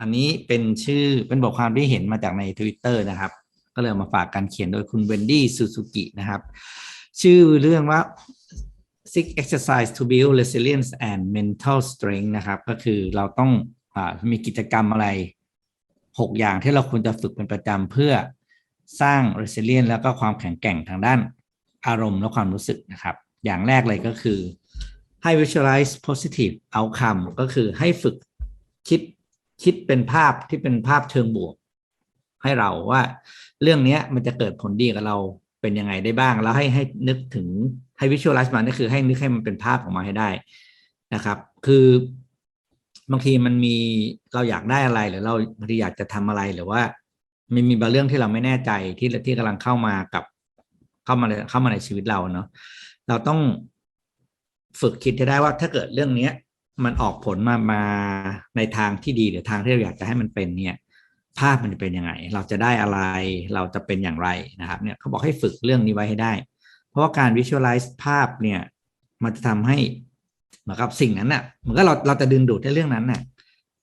อันนี้เป็นชื่อเป็นบทความที่เห็นมาจากใน Twitter นะครับ ก็เลยมาฝากการเขียนโดยคุณเวนดี้ซูซูกินะครับ ชื่อเรื่องว่า six exercise to build resilience and mental strength นะครับ ก็คือเราต้องอมีกิจกรรมอะไร 6 อย่างที่เราควรจะฝึกเป็นประจำเพื่อสร้าง resilience แล้วก็ความแข็งแกร่งทางด้านอารมณ์และความรู้สึกนะครับ อย่างแรกเลยก็คือให้ visualize positive outcome ก็คือให้ฝึกคิด คิดเป็นภาพที่เป็นภาพเชิงบวก ให้เราว่า เรื่องเนี้ยมันจะเกิดผลดีกับเราเป็นยังไงได้บ้าง แล้วให้ให้นึกถึงให้ visualize มันก็คือให้นึกให้มันเป็นภาพออกมาให้ได้นะครับ คือบางทีมันมีเราอยากได้อะไรหรือเราบางทีอยากจะทำอะไรหรือว่ามันมีบางเรื่องที่เราไม่แน่ใจที่ที่กำลังเข้ามากับเข้ามาในเข้ามาในชีวิตเราเนาะเราต้องฝึกคิดให้ได้ว่าถ้าเกิดเรื่องเนี้ย มันออกผลมามาในทางที่ดีหรือทางที่เราอยากจะให้มันเป็นเนี่ยภาพมันจะเป็นยังไง เราจะได้อะไรเราจะเป็นอย่างไรนะครับเนี่ยเขาบอกให้ฝึกเรื่องนี้ไว้ให้ได้ เพราะว่าการ visualize ภาพเนี่ยมันจะทำให้เหมือนกับสิ่งนั้นน่ะเหมือนกับเราเราจะดึงดูดให้เรื่องนั้นน่ะ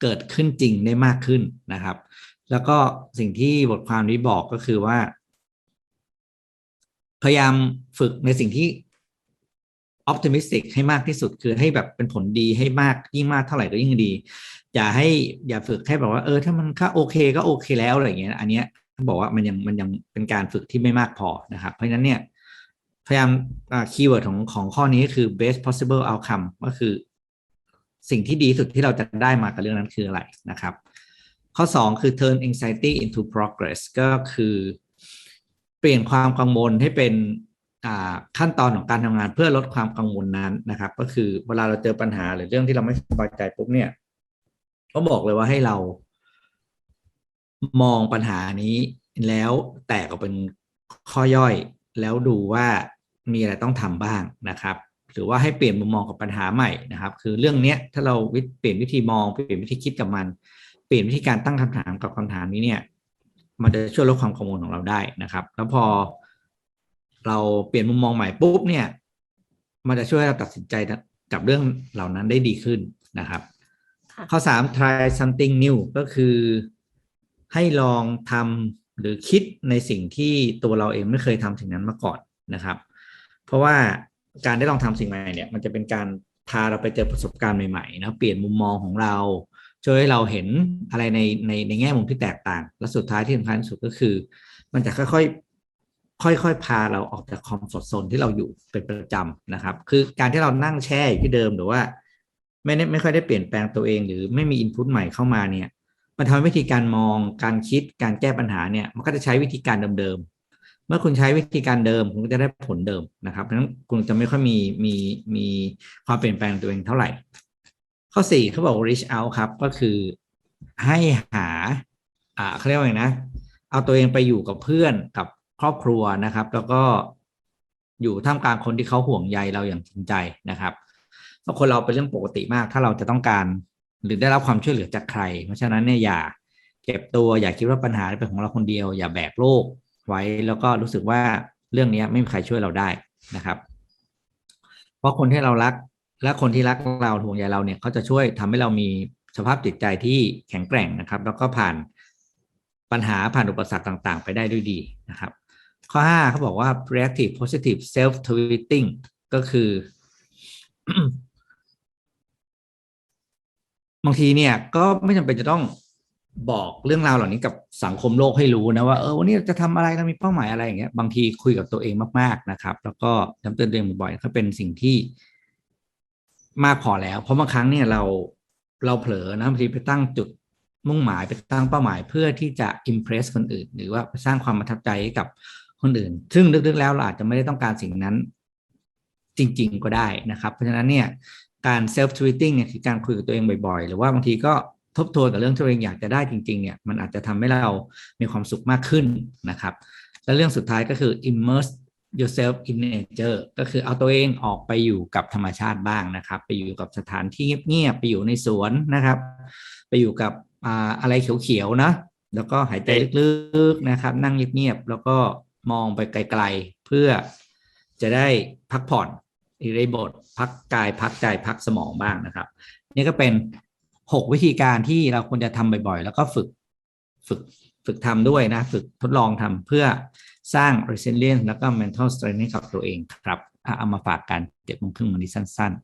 เกิดขึ้นจริงได้มากขึ้นนะครับ แล้วก็สิ่งที่บทความนี้บอกก็คือว่า พยายามฝึกในสิ่งที่ optimistic ให้มากที่สุดคือให้แบบเป็นผลดีให้มากยิ่งมากเท่าไหร่ก็ยิ่งดี อย่าให้อย่าฝึกแค่แบบว่าเออถ้ามันค่าโอเคก็โอเคแล้วอะไรเงี้ย อันเนี้ยบอกว่ามันยังมันยังเป็นการฝึกที่ไม่มากพอนะครับ เพราะฉะนั้นเนี่ยพยายามคีย์เวิร์ดของของข้อนี้ก็คือ best possible outcome ก็คือ สิ่งที่ดีสุดที่เราจะได้มากับเรื่องนั้นคืออะไรนะครับ ข้อ 2 คือ turn anxiety into progress ก็คือ เปลี่ยนความกังวลให้เป็น ขั้นตอนของการทำงานเพื่อลดความกังวลนั้นนะครับ ก็คือเวลาเราเจอปัญหาหรือเรื่องที่เราไม่สบายใจปุ๊บเนี่ย ก็บอกเลยว่าให้เรา มองปัญหานี้แล้วแตกออกเป็นข้อย่อย แล้วดูว่ามีอะไรต้องทำบ้างนะครับ หรือว่าให้เปลี่ยนมุมมองกับปัญหาใหม่นะครับ คือเรื่องเนี้ยถ้าเราเปลี่ยนวิธีมองเปลี่ยนวิธีคิดกับมัน เปลี่ยนวิธีการตั้งคำถามกับคำถามนี้เนี่ย มันจะช่วยลดความกังวลของเราได้นะครับ แล้วพอ เราเปลี่ยนมุมมองใหม่ปุ๊บเนี่ย มันจะช่วยให้เราตัดสินใจกับเรื่องเหล่านั้นได้ดีขึ้นนะครับ ข้อสาม try something new ก็คือ ให้ลองทำหรือคิดในสิ่งที่ตัวเราเองไม่เคยทำสิ่งนั้นมาก่อนนะครับ เพราะว่าการได้ลองทำสิ่งใหม่เนี่ย มันจะเป็นการพาเราไปเจอประสบการณ์ใหม่ๆนะเปลี่ยนมุมมองของเราช่วยให้เราเห็นอะไรในในในแง่มุมที่แตกต่าง และสุดท้ายที่สำคัญที่สุดก็คือ มันจะค่อยๆ ค่อยๆ พาเราออกจากคอมฟอร์ทโซนที่เราอยู่เป็นประจำนะครับ คือการที่เรานั่งแช่อยู่ที่เดิมหรือว่า ไม่ได้ไม่ค่อยได้เปลี่ยนแปลงตัวเอง หรือไม่มีอินพุตใหม่เข้ามาเนี่ย มันทำให้วิธีการมองการคิดการแก้ปัญหาเนี่ย มันก็จะใช้วิธีการเดิมๆ เมื่อคุณใช้วิธีการเดิมคุณก็จะได้ผลเดิมนะครับเพราะฉะนั้นคุณจะไม่ค่อยมีมีมีความเปลี่ยนแปลงตัวเองเท่าไหร่ ข้อสี่เขาบอก reach out ครับก็คือให้หาอ่าเขาเรียกว่าไงนะ เอาตัวเองไปอยู่กับเพื่อนกับ ครอบครัวนะครับ แล้วก็อยู่ท่ามกลางคนที่เขาห่วงใยเราอย่างจริงใจนะครับเพราะคนเราเป็นเรื่องปกติมาก ถ้าเราจะต้องการหรือได้รับความช่วยเหลือจากใคร เพราะฉะนั้นเนี่ยอย่าเก็บตัวอย่าคิดว่าปัญหาเป็นของเราคนเดียว อย่าแบกโลกไว้แล้วก็รู้สึกว่าเรื่องนี้ไม่มีใครช่วยเราได้นะครับ เพราะคนที่เรารักและคนที่รักเราห่วงใยเราเนี่ยเขาจะช่วยทำให้เรามีสภาพจิตใจที่แข็งแกร่งนะครับ แล้วก็ผ่านปัญหาผ่านอุปสรรคต่าง ๆ ไปได้ด้วยดีนะครับ ข้อ5เขาบอกว่า reactive positive self tweeting ก็คือ บางทีเนี่ย ก็ไม่จำเป็นจะต้องบอกเรื่องราวเหล่านี้กับสังคมโลกให้รู้นะว่าเออวันนี้จะทำอะไรเรามีเป้าหมายอะไรอย่างเงี้ยบางทีคุยกับตัวเองมากๆนะครับ แล้วก็จำเตือนตัวเองบ่อยๆก็เป็นสิ่งที่มากพอแล้ว เพราะบางครั้งเนี่ยเราเราเผลอนะบางทีไปตั้งจุดมุ่งหมายไปตั้งเป้าหมายเพื่อที่จะอิมเพรสคนอื่น หรือว่าสร้างความประทับใจให้กับ คนอื่น ซึ่งลึกๆแล้วเราอาจจะไม่ได้ต้องการสิ่งนั้น จริง ๆ ก็ได้นะครับ เพราะฉะนั้นเนี่ยการเซลฟ์ทวิตติ้งเนี่ยคือการคุยกับตัวเองบ่อยๆ หรือว่าบางทีก็ทบทวนกับเรื่องที่ตัวเองอยากจะได้จริงๆเนี่ยมันอาจจะทำให้เรามีความสุขมากขึ้นนะครับ และเรื่องสุดท้ายก็คือ immerse yourself in nature ก็คือเอาตัวเองออกไปอยู่กับธรรมชาติบ้างนะครับ ไปอยู่กับสถานที่เงียบๆไปอยู่ในสวนนะครับ ไปอยู่กับอะไรเขียวๆนะแล้วก็หายใจลึกๆนะครับ นั่งเงียบๆแล้วก็ มองไปไกลๆ เพื่อจะได้พักผ่อนอีได้บท พักกายพักใจพักสมองบ้างนะครับ นี่ก็เป็นหกวิธีการที่เราควรจะทำบ่อยๆ แล้วก็ฝึกฝึกฝึกทำด้วยนะ ฝึกทดลองทำเพื่อสร้าง resilience แล้วก็ mental strength ให้กับตัวเองครับเอามาฝากกันเจ็ดโมงครึ่งวันนี้สั้น ๆ